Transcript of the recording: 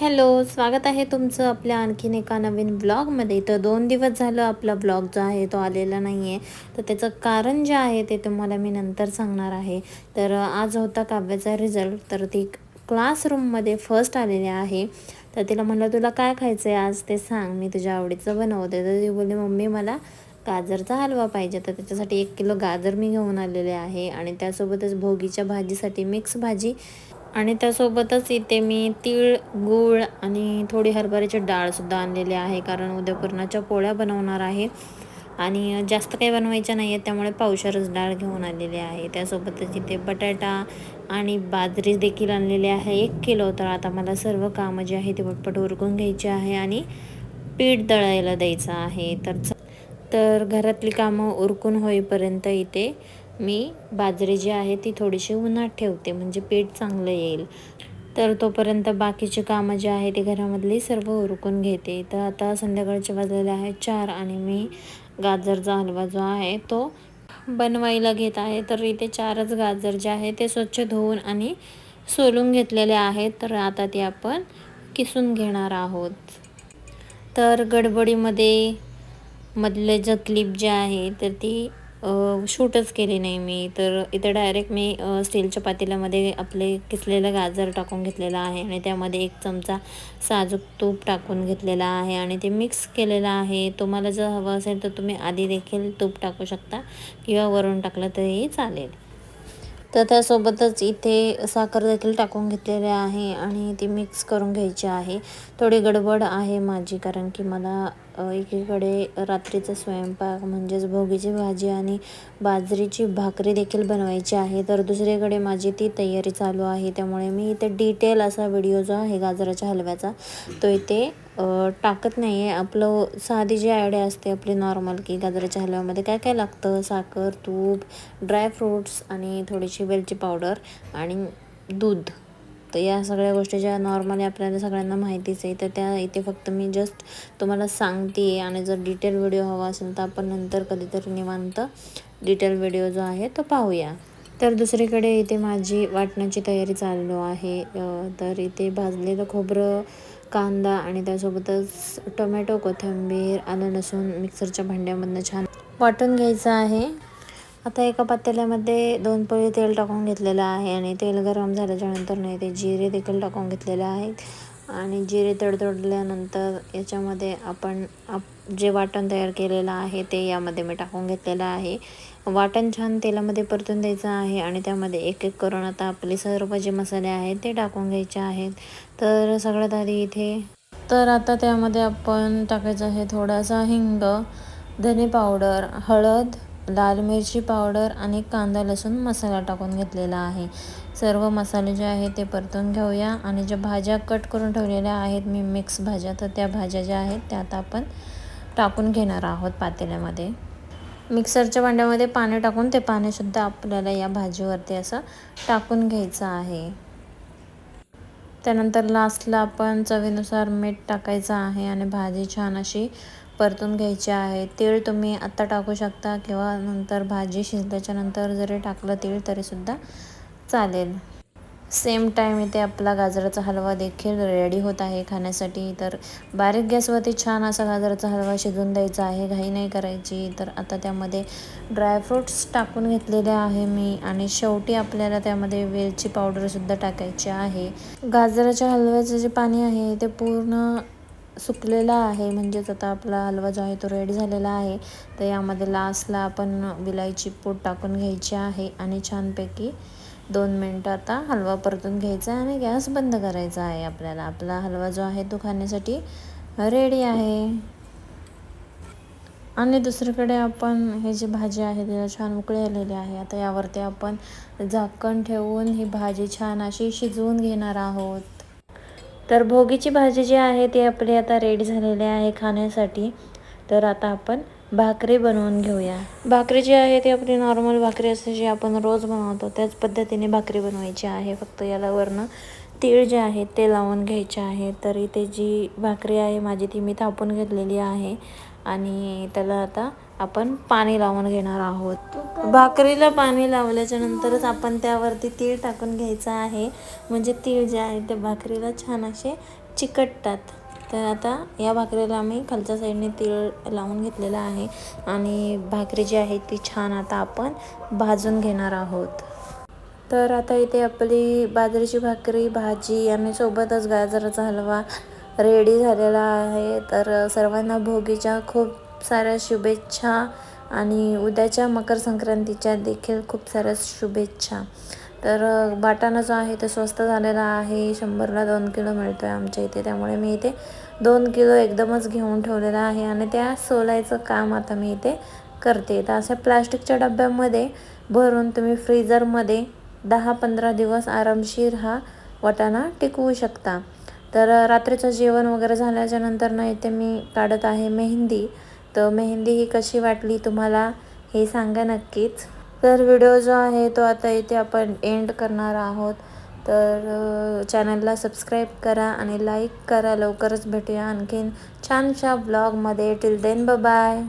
Hello स्वागत आहे तुमचं आपल्या आणखीन एका नवीन ब्लॉगमध्ये. तर दोन दिवस झालं आपला ब्लॉग जो आहे तो आलेला नाही आहे तर त्याचं कारण जे आहे ते तुम्हाला मी नंतर सांगणार आहे. तर आज होता काव्याचा रिझल्ट तर ती क्लासरूममध्ये फर्स्ट आलेली आहे. तर तिला म्हणलं तुला काय खायचं आहे आज? ते सांग. मी तुझ्या आवडीचं बनवते. तर ती बोलली मम्मी मला गाजरचा हलवा पाहिजे. तर त्याच्यासाठी एक किलो गाजर मी घेऊन आलेले आहे. आणि त्यासोबतच भोगीच्या भाजीसाठी मिक्स भाजी आणि त्यासोबतच इथे मी तीळ गूळ आणि थोडी हरभऱ्याची डाळसुद्धा आणलेली आहे कारण उद्या पुरणाच्या पोळ्या बनवणार आहे. आणि जास्त काही बनवायच्या नाही आहेत त्यामुळे पावशारच डाळ घेऊन आलेली आहे. त्यासोबतच इथे बटाटा आणि बाजरी देखील आणलेली आहे. एक किलो तर आता मला सर्व कामं जे आहे ते पटपट उरकून घ्यायचे आहे आणि पीठ दळायला द्यायचं आहे. तर तर घरातली कामं उरकून होईपर्यंत इथे मी बाजरी जी आहे ती थोडीशी उन्हात ठेवते म्हणजे पीठ चांगलं येईल. तर तोपर्यंत बाकीची कामं जी आहे ती घरामधली सर्व उरकून घेते. तर आता संध्याकाळचे वाजलेले आहे चार आणि मी गाजरचा हलवा जो आहे तो बनवायला घेत आहे. तर इथे चारच गाजर जे आहे ते स्वच्छ धुवून आणि सोलून घेतलेले आहेत. तर आता ते आपण किसून घेणार आहोत. तर गडबडीमध्ये मधले जे क्लिप जे आहे तर ती शूटच केली नाही मी. तर इथे डायरेक्ट मी स्टीलच्या पातेल्यामध्ये आपले किसलेलं गाजर टाकून घेतलेलं आहे आणि त्यामध्ये एक चमचा साजूक तूप टाकून घेतलेला आहे आणि ते मिक्स केलेलं आहे. तुम्हाला जर हवं असेल तर तुम्ही आधी देखील तूप टाकू शकता किंवा वरून टाकलं तरीही चालेल. तर त्यासोबतच इथे साखर देखील टाकून घेतलेली आहे आणि ती मिक्स करून घ्यायची आहे. थोडी गडबड आहे माझी कारण की मला एकीकडे रात्रीचा स्वयंपाक म्हणजेच भोगीची भाजी आणि बाजरीची भाकरी देखील बनवायची आहे. तर दुसरीकडे माझी ती तयारी चालू आहे. त्यामुळे मी इथे डिटेल असा व्हिडिओ जो आहे गाजराच्या हलव्याचा तो इथे टाकत नाही आहे आपलं साधी जी आयडिया असते आपली नॉर्मल की गाजराच्या हलव्यामध्ये काय काय लागतं? साखर तूप ड्रायफ्रूट्स आणि थोडीशी वेलची पावडर आणि दूध. तर या सगळ्या गोष्टी ज्या नॉर्मली आपल्याला सगळ्यांना माहितीच आहे तर त्या इथे फक्त मी जस्ट तुम्हाला सांगते आणि जर डिटेल व्हिडिओ हवा असेल तर आपण नंतर कधीतरी निवांत डिटेल व्हिडिओ जो आहे तो पाहूया. तर दुसरीकडे इथे माझी वाटण्याची तयारी चालू आहे. तर इथे भाजलेलं खोबरं कांदा आणि त्यासोबतच टोमॅटो कोथिंबीर आलं लसूण मिक्सरच्या भांड्यामधनं छान वाटून घ्यायचं आहे. आता एका पातेल्यामध्ये दोन पळी तेल टाकून घेतलेलं आहे आणि तेल गरम झाल्याच्यानंतर नाही ते जिरे देखील टाकून घेतलेले आहेत. आणि जिरे तडतडल्यानंतर याच्यामध्ये आपण आप जे वाटण तयार केलेलं आहे ते यामध्ये मी टाकून घेतलेलं आहे. वाटण छान तेलामध्ये परतून द्यायचं आहे आणि त्यामध्ये एक एक करून आता आपले सर्व जे मसाले आहेत ते टाकून घ्यायचे आहेत. तर सगळ्यात आधी इथे तर आता त्यामध्ये आपण टाकायचं आहे थोडासा हिंग धने पावडर हळद लाल मिरची पावडर आणि कांदा लसूण मसाला टाकून घेतलेला आहे. सर्व मसाले जे आहे ते परतून घेऊया आणि ज्या भाज्या कट करून ठेवलेल्या आहेत मी मिक्स भाज्या तर त्या भाज्या ज्या आहेत त्या आता आपण टाकून घेणार आहोत पातेल्यामध्ये. मिक्सरच्या भांड्यामध्ये पाणी टाकून ते पाणीसुद्धा आपल्याला या भाजीवरती असं टाकून घ्यायचं आहे. त्यानंतर लास्टला आपण चवीनुसार मीठ टाकायचं आहे आणि भाजी छान अशी परतून घ्यायची आहे. तीळ तुम्ही आत्ता टाकू शकता किंवा नंतर भाजी शिजल्याच्या नंतर जरी टाकलं तीळ तरीसुद्धा चालेल. सेम टाईम इथे आपला गाजराचा हलवा देखील रेडी होत आहे खाण्यासाठी. तर बारीक गॅसवरती छान असा गाजराचा हलवा शिजून द्यायचा आहे. घाई नाही करायची. तर आता त्यामध्ये ड्रायफ्रूट्स टाकून घेतलेले आहे मी आणि शेवटी आपल्याला त्यामध्ये वेलची पावडरसुद्धा टाकायची आहे. गाजराच्या हलव्याचं जे पाणी आहे ते पूर्ण सुकलेला आहे. म्हणजेच आता आपला हलवा जो आहे तो रेडी झालेला आहे. तर यामध्ये लास्टला आपण विलायची पूड टाकून घ्यायची आहे आणि छानपैकी दोन मिनटं आता हलवा परतून घ्यायचा आहे आणि गॅस बंद करायचा आहे आपल्याला. आपला हलवा जो आहे तो खाण्यासाठी रेडी आहे. आणि दुसरीकडे आपण हे जी भाजी आहे तिला छान उकळी आलेली आहे. आता यावरती आपण झाकण ठेवून ही भाजी छान अशी शिजवून घेणार आहोत. तर भोगीची भाजी जी आहे ती आपली आता रेडी झालेली आहे खाण्यासाठी. तर आता आपण भाकरी बनवून घेऊया. भाकरी जी आहे ती आपली नॉर्मल भाकरी असते जी आपण रोज बनवतो. त्याच पद्धतीने भाकरी बनवायची आहे. फक्त याला वरनं तीळ जे आहे ते लावून घ्यायचे आहे. तर इथे जी भाकरी आहे माझी ती मी थापून घेतलेली आहे. आणि त्याला आता आपण पाणी लावून घेणार आहोत. भाकरीला पाणी लावल्याच्या नंतरच आपण त्यावरती तीळ टाकून घ्यायचं आहे. म्हणजे तीळ जे आहे ते भाकरीला छान असे चिकटतात. तर आता या भाकरीला आम्ही खालच्या साईडने तीळ लावून घेतलेलं आहे. आणि भाकरी जी आहे ती छान आता आपण भाजून घेणार आहोत. तर आता इथे आपली बाजरीची भाकरी भाजी आणि सोबतच गाजराचा हलवा रेडी झालेला आहे. तर सर्वांना भोगीच्या खूप साऱ्या शुभेच्छा आणि उद्याच्या मकर संक्रांतीच्या देखील खूप साऱ्या शुभेच्छा. तर वाटाणा जो आहे तो स्वस्त झालेला आहे. शंभरला दोन किलो मिळतो आहे आमच्या इथे. त्यामुळे मी इथे दोन किलो एकदमच घेऊन ठेवलेला आहे आणि त्या सोलायचं काम आता मी इथे करते. तर अशा प्लास्टिकच्या डब्यामध्ये भरून तुम्ही फ्रीजरमध्ये दहा पंधरा दिवस आरामशीर हा वाटाणा टिकवू शकता. तर रात्रीचं जेवण वगैरे झाल्याच्यानंतर ना इथे मी काढत आहे मेहंदी. तर मेहंदी ही कशी वाटली तुम्हाला हे सांगा नक्कीच. तर व्हिडिओ जो आहे तो आता इथे आपण एंड करणार आहोत. तर चॅनलला सबस्क्राईब करा आणि लाईक करा. लवकरच भेटूया आणखीन छानशा ब्लॉगमध्ये टिल देन बाय